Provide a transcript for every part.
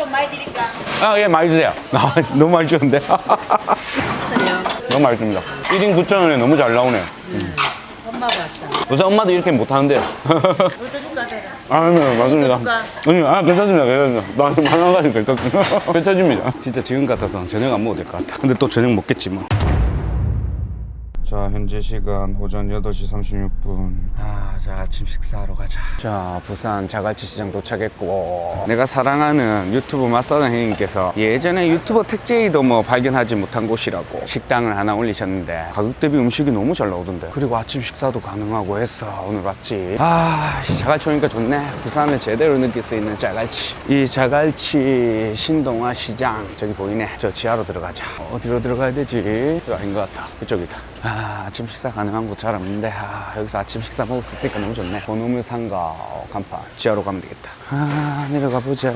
좀 많이 드릴까? 아, 예, 많이 주세요. 아, 너무 많이 주는데. 너무 맛있습니다. 1인 9,000원에 너무 잘 나오네요. 엄마 봤다. 우선 엄마도 이렇게 못하는데요. 어디 줄까 제가? 아, 네, 맞습니다. 아니, 아, 괜찮습니다. 괜찮습니다. 나좀 하나 가지고 괜찮습니다. 괜찮습니다. 진짜 지금 같아서 저녁 안 먹어도 될 것 같아. 근데 또 저녁 먹겠지 뭐. 자, 현재 시간 오전 8시 36분. 아, 자, 아침 식사하러 가자. 자, 부산 자갈치 시장 도착했고. 내가 사랑하는 유튜브 맛사장 형님께서 예전에 유튜버 택제이도 뭐 발견하지 못한 곳이라고 식당을 하나 올리셨는데 가격 대비 음식이 너무 잘 나오던데. 그리고 아침 식사도 가능하고 해서 오늘 왔지. 아, 이 자갈치 오니까 좋네. 부산을 제대로 느낄 수 있는 자갈치. 이 자갈치 신동아 시장 저기 보이네. 저 지하로 들어가자. 어디로 들어가야 되지? 이거 아닌 것 같아. 이쪽이다. 아, 아침 식사 가능한 곳 잘 없는데 아, 여기서 아침 식사 먹을 수 있으니까 너무 좋네. 번호물 상가 간판 지하로 가면 되겠다. 아, 내려가 보자.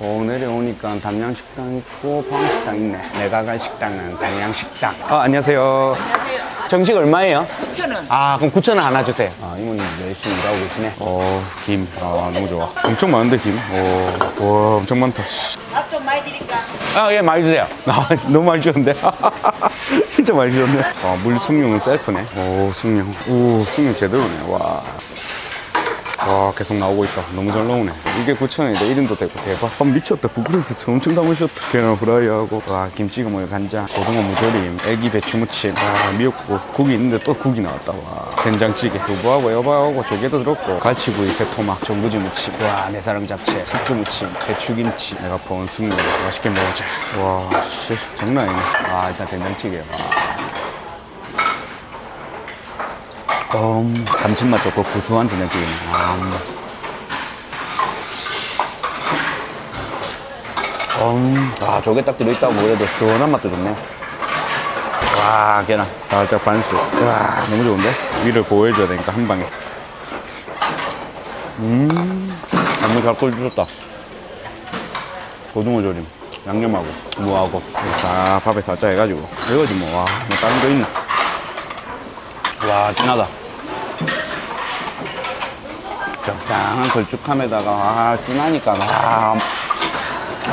오, 내려오니까 담양식당 있고 포항식당 있네. 내가 갈 식당은 담양식당. 아, 안녕하세요. 안녕하세요. 정식 얼마예요? 9,000원. 아, 그럼 9,000원 하나 주세요. 아, 이모님 열심히 일하고 계시네. 어, 김. 아, 너무 좋아. 엄청 많은데, 김. 오, 와, 엄청 많다. 밥 좀 많이 드릴까? 아, 예, 많이 주세요. 아, 너무 많이 주는데. 진짜 많이 주셨네. 아, 물 숙룡은 셀프네. 오, 숙룡. 오, 숙룡 제대로네. 와. 와, 계속 나오고 있다. 너무 잘 나오네. 이게 9,000원인데 1인도 되고 대박. 아, 미쳤다. 부끄러서 엄청 담으셨다. 계란 후라이하고, 와, 뭐야, 간장, 고등어 무조림, 애기 배추무침, 아, 미역국. 국이 있는데 또 국이 나왔다. 와, 된장찌개. 두부하고 여바하고 조개도 들었고, 갈치구이, 새토막, 전구지 무침, 와, 내 사랑 잡채, 숙주 무침, 배추김치. 내가 본 숙룡. 맛있게 먹어보자. 와, 씨, 장난 아니네. 아, 일단 된장찌개. 와. 음, 감칠맛 좋고 구수한 된장찌개네. 아, 음. 음, 아, 조개 딱 들어있다고 그래도 시원한 맛도 좋네. 와, 계란. 살짝 반숙. 와, 너무 좋은데? 위를 보호해줘야 되니까 한 방에. 음, 너무 잘 끓여주셨다. 고등어 조림. 양념하고, 무하고. 다 밥에 살짝 해가지고. 이거지 뭐, 와, 뭐 다른 거 있나? 와, 진하다. 적당한 걸쭉함에다가, 와, 진하니까, 와,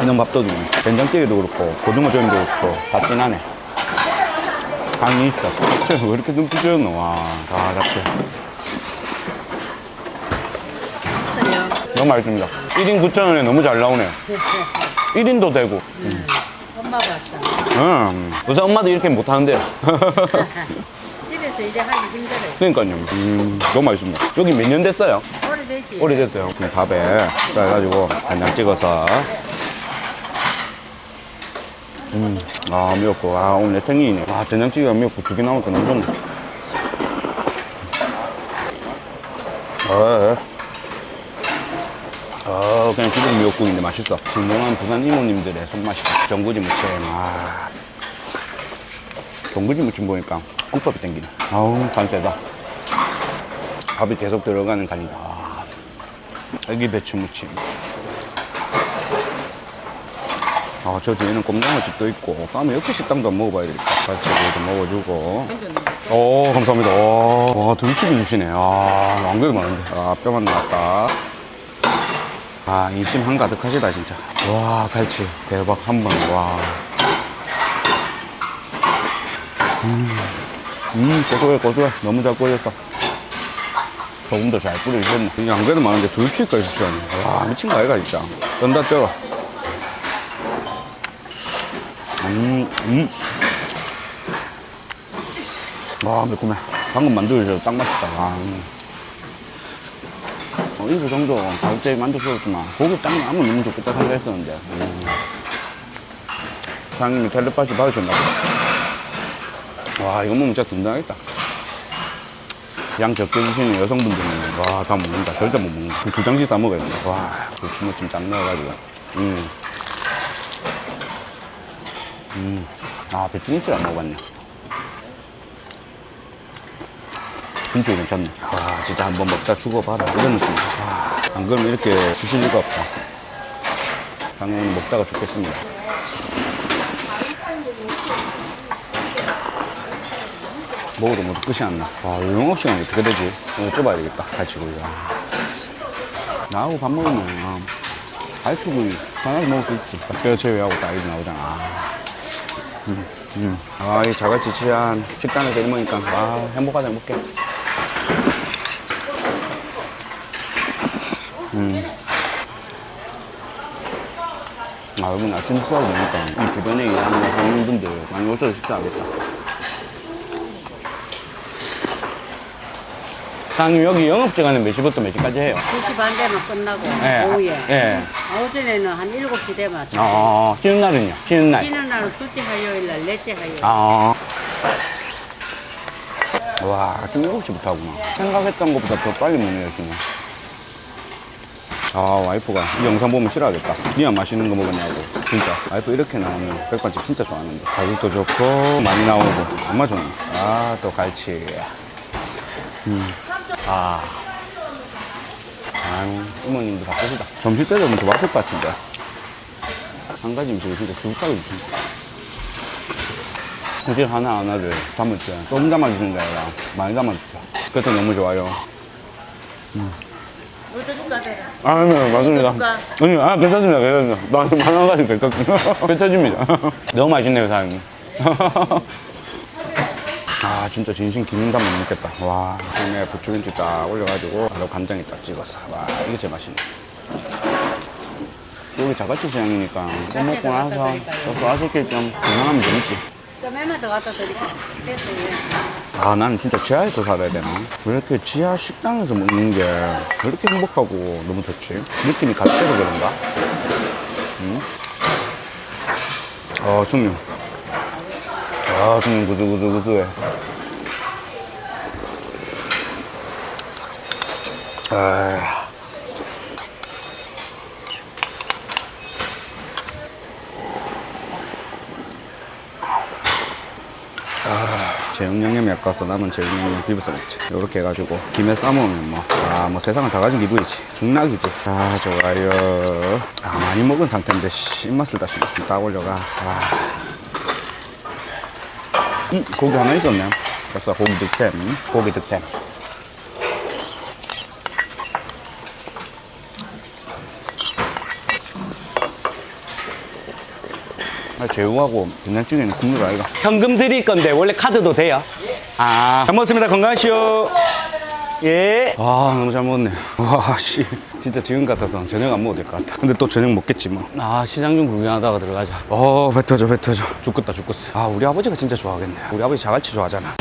이런 밥도둑이네. 된장찌개도 그렇고, 고등어 조림도 그렇고, 다 진하네. 간이 있어. 잡채 왜 이렇게 눈부셔졌노? 와, 다 잡채. 너무 맛있습니다. 1인 9,000원에 너무 잘 나오네요. 1인도 되고. 엄마 봤다. 음, 우선 엄마도 이렇게 못하는데요. 집에서 일에 하기 힘들어요. 그러니까요. 음, 너무 맛있습니다. 여기 몇 년 됐어요? 오래되지? 오래됐어요. 밥에 짜가지고 간장 찍어서. 음, 아, 미역국. 아, 오늘 내 생일이네. 아, 된장찌개가 미역국 두개 나오니까 너무 좋네. 아, 아, 그냥 기본 미역국인데 맛있어. 진정한 부산 이모님들의 손맛이다. 전구지 무침. 아. 전구지 무침 보니까 국밥이 땡기네. 아우, 간세다. 밥이 계속 들어가는 간이다. 아, 애기 배추 무침. 아, 저 뒤에는 꼼장어 집도 있고, 다음에 옆에 식당도 한번 먹어봐야겠다. 갈치구이도 먹어주고. 오, 감사합니다. 와, 와 두루치기 주시네. 아, 안 그래도 많은데. 아, 뼈만 나왔다. 아, 인심 한 가득하시다, 진짜. 와, 갈치. 대박, 한 번. 와. 음, 고소해, 고소해. 너무 잘 끓였다. 소금도 잘 뿌려주셨네. 이게 안 그래도 많은데 둘치까지 주시네. 와, 미친 거 아이가, 진짜. 떤다 쩔어. 음, 음. 와, 매콤해. 방금 만들어주셔서 딱 맛있다. 아, 음. 어, 이거 정도 가격대에 만족스럽지만, 고기 딱 나면 너무 좋겠다 생각했었는데. 음. 사장님이 텔레파시 받으셨나 보다. 와, 이거 먹으면 진짜 든든하겠다. 양 적게 드시는 여성분들은, 와, 다 먹는다. 절대 못 먹는다. 두 장씩 다 먹어야 된다. 와, 고추무침 딱 넣어가지고. 음. 음. 아, 배추김치를 안 먹어봤네. 김치 괜찮네. 와, 진짜 한번 먹다 죽어봐라. 이런 느낌. 와, 안 그러면 이렇게 주실 리가 없다. 당연히 먹다가 죽겠습니다. 먹어도 뭐 끝이 안 나. 와, 영업 시간이 어떻게 되지? 이거 좁아야 되겠다. 같이 구이가. 나하고 밥 먹으면 아, 갈치구이 편하게 먹을 수 있지. 뼈 제외하고 딱 이렇게 나오잖아. 아. 음, 음. 아, 이 자갈치 취한 식당에서 이렇게 먹으니까, 아, 행복하다, 행복해. 음. 아, 여러분 아침 식사를 먹으니까 이 주변에 일하는 사장님분들 많이 오셔서 식사하겠다. 사장님 여기 영업시간은 몇 시부터 몇 시까지 해요? 2시 반 되면 끝나고 예. 오후에 예. 오전에는 한 7시 되면 어, 쉬는 날은요? 쉬는 날? 쉬는 날은 둘째 화요일 날 넷째 화요일 아. 와, 아침 7시부터 하구나. 생각했던 것보다 더 빨리 먹네요, 지금. 아, 와이프가 이 영상 보면 싫어하겠다. 니안 맛있는 거 먹었냐고. 진짜. 와이프 이렇게 나오면 백반집 진짜 좋아하는데. 가격도 좋고, 많이 나오고. 안 맞았네. 아, 또 갈치. 음. 아. 아유, 이모님도 바쁘시다. 점심 때 되면 더 바쁠 것 같은데. 한 가지 음식을 진짜 수북하게 주신다. 굳이 하나 하나를 담을 때 조금 담아주는 게 아니라 많이 담아주죠. 그것도 너무 좋아요. 물도 줄까 제가 아, 네, 맞습니다. 줄까? 아니, 아, 괜찮습니다. 괜찮습니다. 나한테 만원 가지고 괜찮습니다. 괜찮습니다. 너무 맛있네요, 사장님. 아, 진짜 진심 기능감 못 먹겠다. 와, 처음에 부추김치 딱 올려가지고 바로 간장에 딱 찍었어. 와, 이게 제일 맛있네. 여기 자갈치 시장이니까 또 먹고 나서 또 아쉽게 좀 건강하면 재밌지. 좀 애만 더 갖다 드릴게요 됐어요 예. 아, 나는 진짜 지하에서 살아야 되나? 왜 이렇게 지하 식당에서 먹는 게왜 이렇게 행복하고 너무 좋지? 느낌이 같아서 그런가? 응? 아, 중요. 아, 중요 구수구수구수해. 아. 제육 양념이 아까워서 남은 제육 양념 비벼서 먹지. 이렇게 해가지고 김에 싸먹으면 뭐, 아, 뭐 세상을 다 가진 기분이지. 죽락이지. 아, 좋아요. 아, 많이 먹은 상태인데, 씨, 입맛을 다시 딱 올려가. 아. 음, 고기 하나 있었네. 됐어, 고기 득템. 고기 득템. 아, 제육하고 된장찌개 는 국물 아이가. 현금 드릴 건데 원래 카드도 돼요? 아, 잘 먹었습니다. 건강하시오. 예. 아, 너무 잘 먹었네. 와, 씨. 진짜 지금 같아서 저녁 안 먹어도 될 것 같아. 근데 또 저녁 먹겠지 뭐. 아, 시장 좀 구경하다가 들어가자. 어, 배 터져, 배 터져. 죽겠다, 죽겠어. 아, 우리 아버지가 진짜 좋아하겠네. 우리 아버지 자갈치 좋아하잖아.